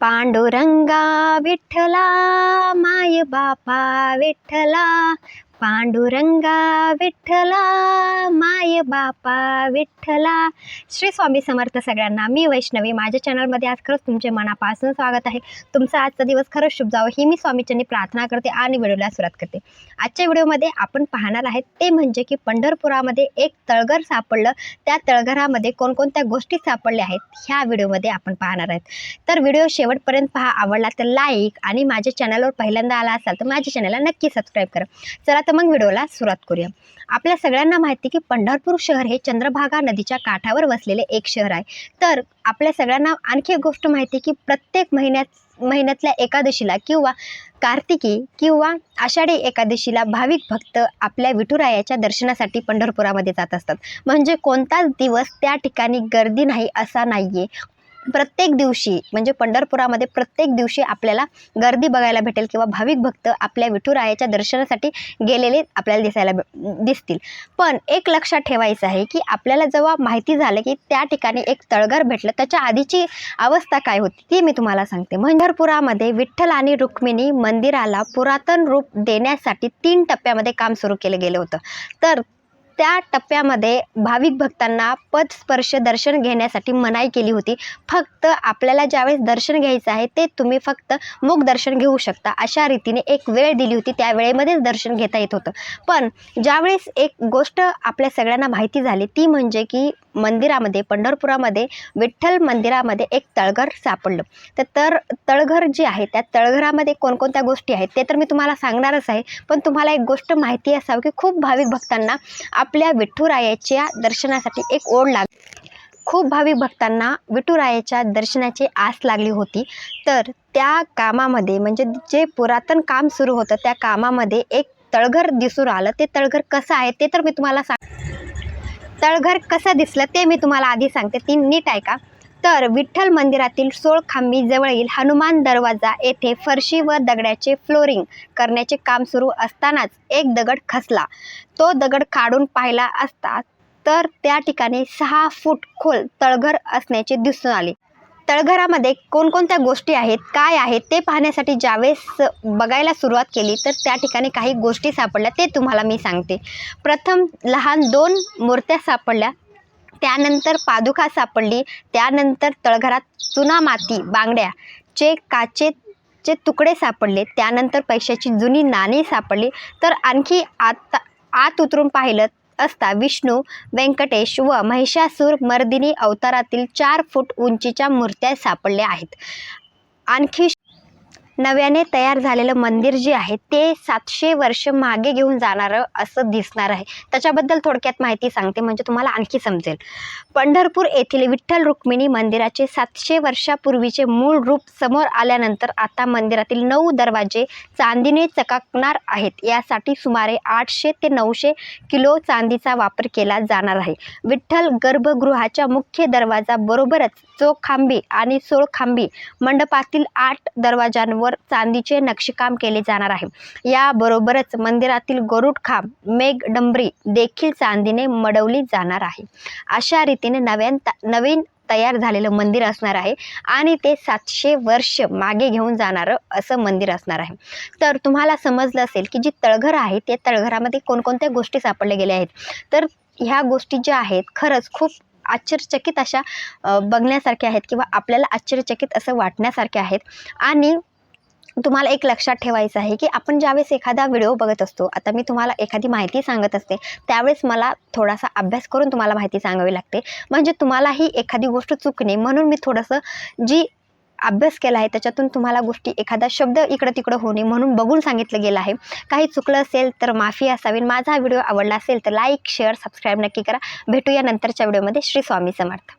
पांडुरंगा विठ्ठला माय बापा विठ्ठला पांडुरंगा विठ्ठला माय बापा विठ्ठला. श्री स्वामी समर्थ सगळ्यांना मी वैष्णवी. माझ्या चॅनलमध्ये आज खरंच तुमचे मनापासून स्वागत आहे. तुमचा आजचा दिवस खरंच शुभ जावं ही मी स्वामीच्यांनी प्रार्थना करते आणि व्हिडिओला सुरुवात करते. आजच्या व्हिडिओमध्ये आपण पाहणार आहेत ते म्हणजे की पंढरपुरामध्ये एक तळघर सापडलं. त्या तळघरामध्ये कोणकोणत्या गोष्टी सापडल्या आहेत ह्या व्हिडिओमध्ये आपण पाहणार आहेत. तर व्हिडिओ शेवटपर्यंत पहा आवडला तर लाईक आणि माझ्या चॅनलवर पहिल्यांदा आला असाल तर माझ्या चॅनलला नक्की सबस्क्राईब करा. चला तर मग व्हिडिओला सुरुवात करूया. आपल्या सगळ्यांना माहिती की पंढरपूर शहर हे चंद्रभागा नदीच्या काठावर वसलेले एक शहर आहे. तर आपल्या सगळ्यांना आणखी एक गोष्ट माहिती की प्रत्येक महिन्यात महिन्यातल्या एकादशीला किंवा कार्तिकी किंवा आषाढी एकादशीला भाविक भक्त आपल्या विठुरायाच्या दर्शनासाठी पंढरपुरामध्ये जात असतात. म्हणजे कोणताच दिवस त्या ठिकाणी गर्दी नाही असा नाही आहे प्रत्येक दिवशी म्हणजे पंढरपुरामध्ये प्रत्येक दिवशी आपल्याला गर्दी बघायला भेटेल किंवा भाविक भक्त आपल्या विठुरायाच्या दर्शनासाठी गेलेले आपल्याला दिसायला दिसतील. पण एक लक्षात ठेवायचं आहे की आपल्याला जेव्हा माहिती झालं की त्या ठिकाणी एक तळघर भेटलं त्याच्या आधीची अवस्था काय होती ती मी तुम्हाला सांगते. पंढरपुरामध्ये विठ्ठल आणि रुक्मिणी मंदिराला पुरातन रूप देण्यासाठी तीन टप्प्यामध्ये काम सुरू केलं गेलं होतं. तर त्या टप्प्यामध्ये भाविक भक्तांना पदस्पर्श दर्शन घेण्यासाठी मनाई केली होती. फक्त आपल्याला ज्यावेळेस दर्शन घ्यायचं आहे ते तुम्ही फक्त मुख दर्शन घेऊ शकता. अशा रीतीने एक वेळ दिली होती त्या वेळेमध्येच दर्शन घेता येत होतं. पण ज्यावेळेस एक गोष्ट आपल्या सगळ्यांना माहिती झाली ती म्हणजे की मंदिरामध्ये पंढरपुरामध्ये विठ्ठल मंदिरामध्ये एक तळघर सापडलं. तर तर तळघर जे आहे त्या तळघरामध्ये कोणकोणत्या गोष्टी आहेत ते तर मी तुम्हाला सांगणारच आहे. पण तुम्हाला एक गोष्ट माहिती असावं की खूप भाविक भक्तांना आपल्या विठ्ठुरायाच्या दर्शनासाठी एक ओढ लाग खूप भाविक भक्तांना विठुरायाच्या दर्शनाची आस लागली होती. तर त्या कामामध्ये म्हणजे जे पुरातन काम सुरू होतं त्या कामामध्ये एक तळघर दिसून आलं. ते तळघर कसं आहे ते तर मी तुम्हाला सांग तळघर कसं दिसलं ते मी तुम्हाला आधी सांगते. ती नीट ऐका. तर विठ्ठल मंदिरातील सोळखांबी जवळील हनुमान दरवाजा येथे फरशी व दगडाचे फ्लोरिंग करण्याचे काम सुरू असतानाच एक दगड खसला. तो दगड काढून पाहिला असता तर त्या ठिकाणी सहा फूट खोल तळघर असण्याचे दिसून आले. तळघरामध्ये कोणकोणत्या गोष्टी आहेत काय आहेत ते पाहण्यासाठी ज्यावेळेस बघायला सुरुवात केली तर त्या ठिकाणी काही गोष्टी सापडल्या ते तुम्हाला मी सांगते. प्रथम लहान दोन मूर्त्या सापडल्या. त्यानंतर पादुका सापडली. त्यानंतर तळघरात चुना माती बांगड्याचे काचेचे तुकडे सापडले. त्यानंतर पैशाची जुनी नाणी सापडली. तर आणखी आता आत उतरून पाहिलं असता विष्णू व्यंकटेश व महिषासूर मर्दिनी अवतारातील चार फूट उंचीच्या मूर्त्या सापडल्या आहेत. आणखी नव्याने तयार झालेलं मंदिर जे आहे ते सातशे वर्ष मागे घेऊन जाणारं असं दिसणार आहे. त्याच्याबद्दल थोडक्यात माहिती सांगते म्हणजे तुम्हाला आणखी समजेल. पंढरपूर येथील विठ्ठल रुक्मिणी मंदिराचे सातशे वर्षापूर्वीचे मूळ रूप समोर आल्यानंतर आता मंदिरातील नऊ दरवाजे चांदीने चकाकणार आहेत. यासाठी सुमारे आठशे ते नऊशे किलो चांदीचा वापर केला जाणार आहे. विठ्ठल गर्भगृहाच्या मुख्य दरवाजाबरोबरच चोखांबी आणि सोळखांबी मंडपातील आठ दरवाजांवर चांदीचे नक्षीकाम केले जाणार आहे. याबरोबरच मंदिरातील गरुड खांब मेघडंबरी देखील चांदीने मडवली जाणार आहे. अशा रीतीने नव्यान नवीन तयार झालेलं मंदिर असणार आहे आणि ते सातशे वर्ष मागे घेऊन जाणारं असं मंदिर असणार आहे. तर तुम्हाला समजलं असेल की जी तळघर आहे त्या तळघरामध्ये कोणकोणत्या गोष्टी सापडल्या गेल्या आहेत? तर ह्या गोष्टी ज्या आहेत खरंच खूप आश्चर्यचकित अशा बघण्यासारख्या आहेत किंवा आपल्याला आश्चर्यचकित असं वाटण्यासारख्या आहेत. आणि तुम्हाला एक लक्षात ठेवायचं आहे की आपण ज्यावेळेस एखादा व्हिडिओ बघत असतो आता मी तुम्हाला एखादी माहिती सांगत असते त्यावेळेस मला थोडासा अभ्यास करून तुम्हाला माहिती सांगावी लागते. म्हणजे तुम्हालाही एखादी गोष्ट चुकणे म्हणून मी थोडंसं जी अभ्यास केला आहे त्याच्यातून तुम्हाला गोष्टी एखादा शब्द इकडं तिकडं होणे म्हणून बघून सांगितलं गेलं आहे. काही चुकलं असेल तर माफी असावी माझा हा व्हिडिओ आवडला असेल तर लाईक शेअर सबस्क्राईब नक्की करा. भेटूया नंतरच्या व्हिडिओमध्ये. श्री स्वामी समर्थ.